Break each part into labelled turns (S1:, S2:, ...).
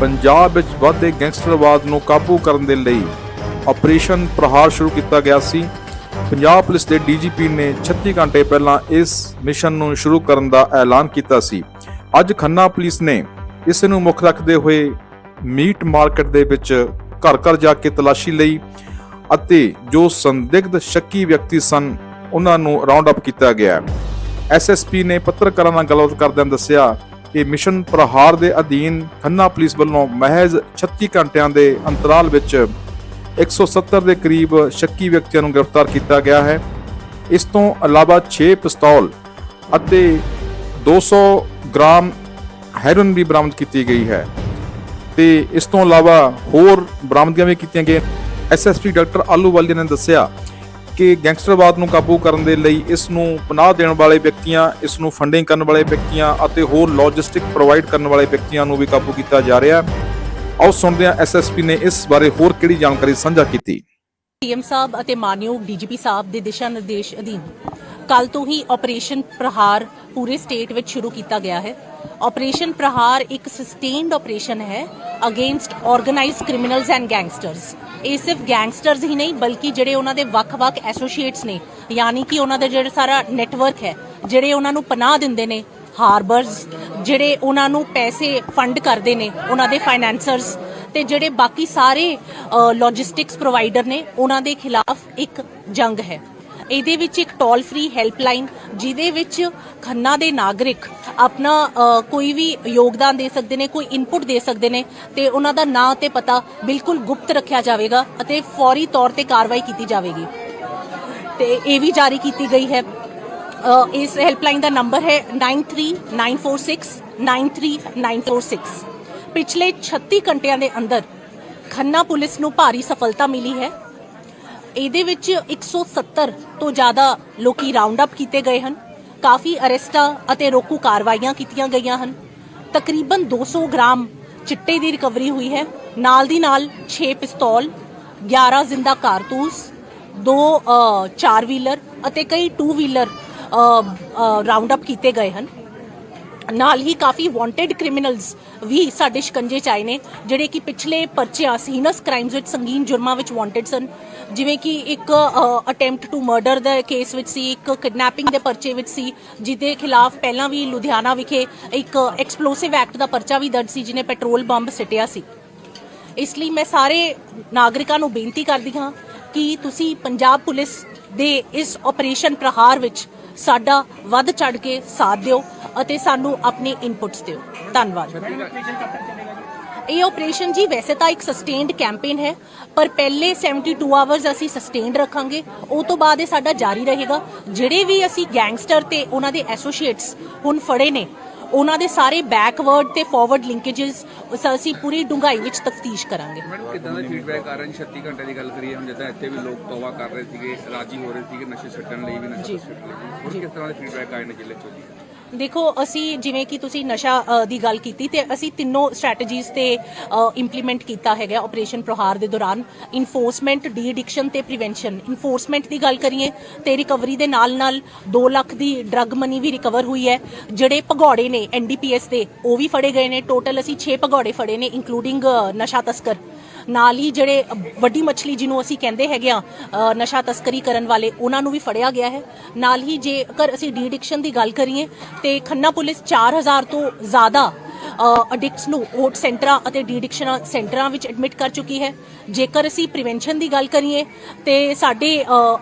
S1: ਪੰਜਾਬ ਵਿੱਚ ਵੱਧਦੇ ਗੈਂਗਸਟਰਵਾਦ ਨੂੰ ਕਾਬੂ ਕਰਨ ਦੇ ਲਈ ਆਪਰੇਸ਼ਨ ਪ੍ਰਹਾਰ ਸ਼ੁਰੂ ਕੀਤਾ ਗਿਆ ਸੀ। ਪੰਜਾਬ ਪੁਲਿਸ ਦੇ ਡੀਜੀਪੀ ਨੇ 36 ਘੰਟੇ ਪਹਿਲਾਂ ਇਸ ਮਿਸ਼ਨ ਨੂੰ ਸ਼ੁਰੂ ਕਰਨ ਦਾ ਐਲਾਨ ਕੀਤਾ ਸੀ। ਅੱਜ ਖੰਨਾ ਪੁਲਿਸ ਨੇ ਇਸ ਨੂੰ ਮੁੱਖ ਰੱਖਦੇ ਹੋਏ ਮੀਟ ਮਾਰਕੀਟ ਦੇ ਵਿੱਚ ਘਰ ਘਰ ਜਾ ਕੇ ਤਲਾਸ਼ੀ ਲਈ ਅਤੇ ਜੋ ਸੰਦਿਗਧ ਸ਼ੱਕੀ ਵਿਅਕਤੀ ਸਨ, ਉਹਨਾਂ ਨੂੰ ਰਾਉਂਡ ਅਪ ਕੀਤਾ ਗਿਆ। ਐਸਐਸਪੀ ਨੇ ਪੱਤਰਕਾਰਾਂ ਨਾਲ ਗੱਲਬਾਤ ਕਰਦਿਆਂ ਦੱਸਿਆ ਕਿ ਮਿਸ਼ਨ ਪ੍ਰਹਾਰ ਦੇ ਅਧੀਨ ਖੰਨਾ ਪੁਲਿਸ ਵੱਲੋਂ ਮਹਿਜ਼ 36 ਘੰਟਿਆਂ ਦੇ ਅੰਤਰਾਲ ਵਿੱਚ 170 ਦੇ ਕਰੀਬ ਸ਼ੱਕੀ ਵਿਅਕਤੀਆਂ ਨੂੰ ਗ੍ਰਿਫਤਾਰ ਕੀਤਾ ਗਿਆ ਹੈ। ਇਸ ਤੋਂ ਇਲਾਵਾ 6 ਪਿਸਤੌਲ ਅਤੇ 200 ਗ੍ਰਾਮ ਹੈਰੋਇਨ ਵੀ ਬਰਾਮਦ ਕੀਤੀ ਗਈ ਹੈ ਤੇ ਇਸ ਤੋਂ ਇਲਾਵਾ ਹੋਰ ਬਰਾਮਦਗੀਆਂ ਵੀ ਕੀਤੀਆਂ ਗਈਆਂ। ਐਸਐਸਪੀ ਡਾਕਟਰ ਆਲੂਵਾਲੀਆ ਨੇ ਦੱਸਿਆ ਕਿ ਗੈਂਗਸਟਰਵਾਦ ਨੂੰ ਕਾਬੂ ਕਰਨ ਦੇ ਲਈ ਇਸ ਨੂੰ ਪਨਾਹ ਦੇਣ ਵਾਲੇ ਵਿਅਕਤੀਆਂ, ਇਸ ਨੂੰ ਫੰਡਿੰਗ ਕਰਨ ਵਾਲੇ ਵਿਅਕਤੀਆਂ ਅਤੇ ਹੋਰ ਲੌਜਿਸਟਿਕ ਪ੍ਰੋਵਾਈਡ ਕਰਨ ਵਾਲੇ ਵਿਅਕਤੀਆਂ ਨੂੰ ਵੀ ਕਾਬੂ ਕੀਤਾ ਜਾ ਰਿਹਾ ਹੈ। ਆਓ ਸੁਣਦੇ ਹਾਂ ਐਸਐਸਪੀ ਨੇ ਇਸ ਬਾਰੇ ਹੋਰ ਕਿਹੜੀ ਜਾਣਕਾਰੀ ਸਾਂਝਾ ਕੀਤੀ?
S2: ਸੀਐਮ ਸਾਹਿਬ ਅਤੇ ਮਾਨਯੋਗ ਡੀਜੀਪੀ ਸਾਹਿਬ ਦੇ ਦਿਸ਼ਾ ਨਿਰਦੇਸ਼ ਅਧੀਨ ਕੱਲ ਤੋਂ ਹੀ ਆਪਰੇਸ਼ਨ ਪ੍ਰਹਾਰ ਪੂਰੇ ਸਟੇਟ ਵਿੱਚ ਸ਼ੁਰੂ ਕੀਤਾ ਗਿਆ ਹੈ। ਆਪਰੇਸ਼ਨ ਪ੍ਰਹਾਰ ਇੱਕ ਸਸਟੇਨਡ ਆਪਰੇਸ਼ਨ ਹੈ against organised criminals and gangsters ਇਹ ਸਿਰਫ ਗੈਂਗਸਟਰਸ ਹੀ ਨਹੀਂ, ਬਲਕਿ ਜਿਹੜੇ ਉਹਨਾਂ ਦੇ ਵੱਖ-ਵੱਖ ਐਸੋਸੀਏਟਸ ਨੇ, ਯਾਨੀ ਕਿ ਉਹਨਾਂ ਦਾ ਜਿਹੜਾ ਸਾਰਾ ਨੈਟਵਰਕ ਹੈ, ਜਿਹੜੇ ਉਹਨਾਂ ਨੂੰ ਪਨਾਹ ਦਿੰਦੇ ਨੇ ਹਾਰਬਰਸ ਜਿਹੜੇ ਉਹਨਾਂ ਨੂੰ ਪੈਸੇ ਫੰਡ ਕਰਦੇ ਨੇ, ਉਹਨਾਂ ਦੇ ਫਾਈਨੈਂਸਰਸ ਤੇ ਜਿਹੜੇ ਬਾਕੀ ਸਾਰੇ ਲੌਜਿਸਟਿਕਸ ਪ੍ਰੋਵਾਈਡਰ ਨੇ, ਉਹਨਾਂ ਦੇ ਖਿਲਾਫ ਇੱਕ ਜੰਗ ਹੈ। ਇਹਦੇ ਵਿੱਚ ਇੱਕ ਟੋਲ ਫ੍ਰੀ ਹੈਲਪਲਾਈਨ ਜਿਹਦੇ ਵਿੱਚ ਖੰਨਾ ਦੇ ਨਾਗਰਿਕ ਆਪਣਾ ਕੋਈ ਵੀ ਯੋਗਦਾਨ ਦੇ ਸਕਦੇ ਨੇ, ਕੋਈ ਇਨਪੁਟ ਦੇ ਸਕਦੇ ਨੇ, ਤੇ ਉਹਨਾਂ ਦਾ ਨਾਂ ਤੇ ਪਤਾ ਬਿਲਕੁਲ ਗੁਪਤ ਰੱਖਿਆ ਜਾਵੇਗਾ ਅਤੇ ਫੌਰੀ ਤੌਰ ਤੇ ਕਾਰਵਾਈ ਕੀਤੀ ਜਾਵੇਗੀ। ਤੇ ਇਹ ਵੀ ਜਾਰੀ ਕੀਤੀ ਗਈ ਹੈ। ਇਸ ਹੈਲਪਲਾਈਨ ਦਾ ਨੰਬਰ ਹੈ 9394693946 ਪਿਛਲੇ 36 ਘੰਟਿਆਂ ਦੇ ਅੰਦਰ ਖੰਨਾ ਪੁਲਿਸ ਨੂੰ ਭਾਰੀ ਸਫਲਤਾ ਮਿਲੀ ਹੈ। ਇਹਦੇ ਵਿੱਚ 170 ਤੋਂ ਜ਼ਿਆਦਾ ਲੋਕੀ ਰਾਉਂਡ ਅਪ ਕੀਤੇ ਗਏ ਹਨ। ਕਾਫੀ ਅਰੈਸਟਾਂ ਅਤੇ ਰੋਕੂ ਕਾਰਵਾਈਆਂ ਕੀਤੀਆਂ ਗਈਆਂ ਹਨ। ਤਕਰੀਬਨ 200 ਗ੍ਰਾਮ ਚਿੱਟੇ ਦੀ ਰਿਕਵਰੀ ਹੋਈ ਹੈ। ਨਾਲ ਦੀ ਨਾਲ 6 ਪਿਸਤੌਲ 11 ਜ਼ਿੰਦਾ ਕਾਰਤੂਸ, ਦੋ ਚਾਰ ਵੀਲਰ ਅਤੇ ਕਈ ਟੂ ਵੀਲਰ ਰਾਉਂਡ ਅਪ ਕੀਤੇ ਗਏ ਹਨ। ਨਾਲ ਹੀ ਕਾਫੀ ਵਾਂਟਡ ਕ੍ਰਿਮੀਨਲਸ ਵੀ ਸਾਡੇ ਸ਼ਿਕੰਜੇ ਚ ਆਏ ਨੇ, ਜਿਹੜੇ ਕਿ ਪਿਛਲੇ ਪਰਚਿਆਂ ਸੀਨਸ ਕ੍ਰਾਈਮਸ ਵਿੱਚ, ਸੰਗੀਨ ਜੁਰਮਾਂ ਵਿੱਚ ਵਾਂਟਡ ਸਨ। ਜਿਵੇਂ ਕਿ ਇੱਕ ਅਟੈਂਪਟ ਟੂ ਮਰਡਰ ਦਾ ਕੇਸ ਵਿੱਚ ਸੀ, ਇੱਕ ਕਿਡਨੈਪਿੰਗ ਦੇ ਪਰਚੇ ਵਿੱਚ ਸੀ, ਜਿਹਦੇ ਖਿਲਾਫ ਪਹਿਲਾਂ ਵੀ ਲੁਧਿਆਣਾ ਵਿਖੇ ਇੱਕ ਐਕਸਪਲੋਸਿਵ ਐਕਟ ਦਾ ਪਰਚਾ ਵੀ ਦਰਜ ਸੀ, ਜਿਹਨੇ ਪੈਟਰੋਲ ਬੰਬ ਸਿੱਟਿਆ ਸੀ। ਇਸ ਲਈ ਮੈਂ ਸਾਰੇ ਨਾਗਰਿਕਾਂ ਨੂੰ ਬੇਨਤੀ ਕਰਦੀ ਹਾਂ ਕਿ ਤੁਸੀਂ ਪੰਜਾਬ ਪੁਲਿਸ ਦੇ ਇਸ ਆਪਰੇਸ਼ਨ ਪ੍ਰਹਾਰ ਵਿੱਚ ਸਾਡਾ ਵੱਧ ਚੜ ਕੇ ਸਾਥ ਦਿਓ ਅਤੇ ਸਾਨੂੰ ਆਪਣੀ ਇਨਪੁਟਸ ਦਿਓ। ਧੰਨਵਾਦ। ਇਹ ਆਪਰੇਸ਼ਨ ਜੀ ਵੈਸੇ ਤਾਂ ਇੱਕ ਸਸਟੇਨਡ ਕੈਂਪੇਨ ਹੈ, ਪਰ ਪਹਿਲੇ 72 ਆਵਰਸ ਅਸੀਂ ਸਸਟੇਨਡ ਰੱਖਾਂਗੇ। ਉਹ ਤੋਂ ਬਾਅਦ ਇਹ ਸਾਡਾ ਜਾਰੀ ਰਹੇਗਾ। ਜਿਹੜੇ ਵੀ ਅਸੀਂ ਗੈਂਗਸਟਰ ਤੇ ਉਹਨਾਂ ਦੇ ਐਸੋਸੀਏਟਸ ਹੁਣ ਫੜੇ ਨੇ ਉਹਨਾਂ ਦੇ ਸਾਰੇ ਬੈਕਵਰਡ ਤੇ ਫਾਰਵਰਡ ਲਿੰਕੇजेस ਅਸੀਂ ਪੂਰੀ ਡੂੰਘਾਈ ਵਿੱਚ ਤਫਤੀਸ਼ ਕਰਾਂਗੇ।
S3: ਮੈਡਮ ਕਿਦਾਂ ਦਾ ਫੀਡਬੈਕ ਆ ਰਿਹਾ? 36 ਘੰਟੇ ਦੀ ਗੱਲ ਕਰੀਏ ਹੁਣ ਜਿੱਦਾਂ ਇੱਥੇ ਵੀ ਲੋਕ ਤੌਬਾ ਕਰ ਰਹੇ ਸੀਗੇ ਰਾਜੀ ਹੋ ਰਹੇ ਸੀਗੇ ਨਸ਼ੇ ਛੱਡਣ ਲਈ ਵੀ ਨਸ਼ੇ ਛੱਡਣ ਲਈ ਹੋਰ ਕਿਸ ਤਰ੍ਹਾਂ ਦੇ ਫੀਡਬੈਕ ਆਏ ਨੇ ਜ਼ਿਲ੍ਹੇ ਚੋਂ
S2: ਦੇਖੋ, ਅਸੀਂ ਜਿਵੇਂ ਕਿ ਤੁਸੀਂ ਨਸ਼ਾ ਦੀ ਗੱਲ ਕੀਤੀ ਤੇ ਅਸੀਂ ਤਿੰਨੋਂ ਸਟ੍ਰੈਟਜੀਜ਼ ਤੇ ਇੰਪਲੀਮੈਂਟ ਕੀਤਾ ਹੈਗਾ ਆਪਰੇਸ਼ਨ ਪ੍ਰਹਾਰ ਦੇ ਦੌਰਾਨ। ਇਨਫੋਰਸਮੈਂਟ ਡੀ ਐਡਿਕਸ਼ਨ ਤੇ ਪ੍ਰੀਵੈਂਸ਼ਨ ਇਨਫੋਰਸਮੈਂਟ ਦੀ ਗੱਲ ਕਰੀਏ ਤੇ ਰਿਕਵਰੀ ਦੇ ਨਾਲ ਨਾਲ 2 ਲੱਖ ਦੀ ਡਰੱਗ ਮਨੀ ਵੀ ਰਿਕਵਰ ਹੋਈ ਹੈ। ਜਿਹੜੇ ਭਗੌੜੇ ਨੇ ਐਨਡੀਪੀਐਸ ਦੇ, ਉਹ ਵੀ ਫੜੇ ਗਏ ਨੇ। ਟੋਟਲ ਅਸੀਂ 6 ਭਗੌੜੇ ਫੜੇ ਨੇ ਇਨਕਲੂਡਿੰਗ ਨਸ਼ਾ ਤਸਕਰ। ਨਾਲ ਹੀ ਜਿਹੜੇ ਵੱਡੀ ਮੱਛਲੀ ਜਿਹਨੂੰ ਅਸੀਂ ਕਹਿੰਦੇ ਹੈਗੇ ਆ ਨਸ਼ਾ ਤਸਕਰੀ ਕਰਨ ਵਾਲੇ, ਉਹਨਾਂ ਨੂੰ ਵੀ ਫੜਿਆ ਗਿਆ ਹੈ। ਨਾਲ ਹੀ ਜੇਕਰ ਅਸੀਂ ਡੀਡਿਕਸ਼ਨ ਦੀ ਗੱਲ ਕਰੀਏ, ਤੇ ਖੰਨਾ ਪੁਲਿਸ 4000 ਤੋਂ ਜ਼ਿਆਦਾ ਅਡਿਕਟਸ ਨੂੰ ਓਟ ਸੈਂਟਰਾਂ ਅਤੇ ਡੀ ਸੈਂਟਰਾਂ ਵਿੱਚ ਐਡਮਿਟ ਕਰ ਚੁੱਕੀ ਹੈ। ਜੇਕਰ ਅਸੀਂ ਪ੍ਰੀਵੈਂਸ਼ਨ ਦੀ ਗੱਲ ਕਰੀਏ, ਤੇ ਸਾਡੇ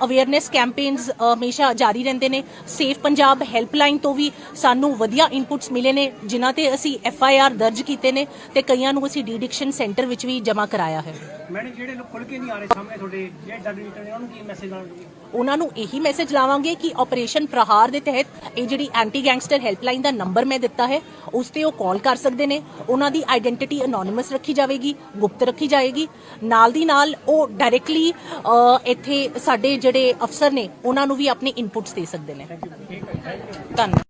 S2: ਅਵੇਅਰਨੈਸ ਕੈਂਪੇਨਸ ਹਮੇਸ਼ਾ ਜਾਰੀ ਰਹਿੰਦੇ ਨੇ। ਸੇਫ ਪੰਜਾਬ ਹੈਲਪਲਾਈਨ ਤੋਂ ਵੀ ਸਾਨੂੰ ਵਧੀਆ ਇਨਪੁਟਸ ਮਿਲੇ ਨੇ, ਜਿਨ੍ਹਾਂ ਤੇ ਅਸੀਂ ਐਫ ਆਈ ਆਰ ਦਰਜ ਕੀਤੇ ਨੇ ਤੇ ਕਈਆਂ ਨੂੰ ਅਸੀਂ ਡੀਡਿਕਸ਼ਨ ਸੈਂਟਰ ਵਿੱਚ ਵੀ ਜਮ੍ਹਾਂ ਕਰਾਇਆ ਹੈ।
S4: ਮੈਡਮ, ਜਿਹੜੇ ਲੋਕ ਖੁੱਲ ਕੇ ਨਹੀਂ ਆ ਰਹੇ ਸਾਹਮਣੇ ਤੁਹਾਡੇ, ਜਿਹੜੇ ਡਰ ਨਿਕਲ ਉਹਨਾਂ ਨੂੰ ਕੀ ਮੈਸੇਜ ਲਾਉਣਾ
S2: ਉਹਨਾਂ ਨੂੰ ਇਹੀ ਮੈਸੇਜ ਲਾਵਾਂਗੇ ਕਿ ਆਪਰੇਸ਼ਨ ਪ੍ਰਹਾਰ ਦੇ ਤਹਿਤ ਇਹ ਜਿਹੜੀ ਐਂਟੀ ਗੈਂਗਸਟਰ ਹੈਲਪਲਾਈਨ ਦਾ ਨੰਬਰ ਮੈਂ ਦਿੱਤਾ ਹੈ, ਉਸ ਤੇ ਉਹ ਕਾਲ ਕਰ ਸਕਦੇ ਨੇ। ਉਹਨਾਂ ਦੀ ਆਇਡੈਂਟੀਟੀ ਅਨੋਨਿਮਸ ਰੱਖੀ ਜਾਵੇਗੀ, ਗੁਪਤ ਰੱਖੀ ਜਾਏਗੀ। ਨਾਲ ਦੀ ਨਾਲ ਉਹ ਡਾਇਰੈਕਟਲੀ ਇੱਥੇ ਸਾਡੇ ਜਿਹੜੇ ਅਫਸਰ ਨੇ, ਉਹਨਾਂ ਨੂੰ ਵੀ ਆਪਣੇ ਇਨਪੁਟਸ ਦੇ ਸਕਦੇ ਨੇ। ਧੰਨਵਾਦ।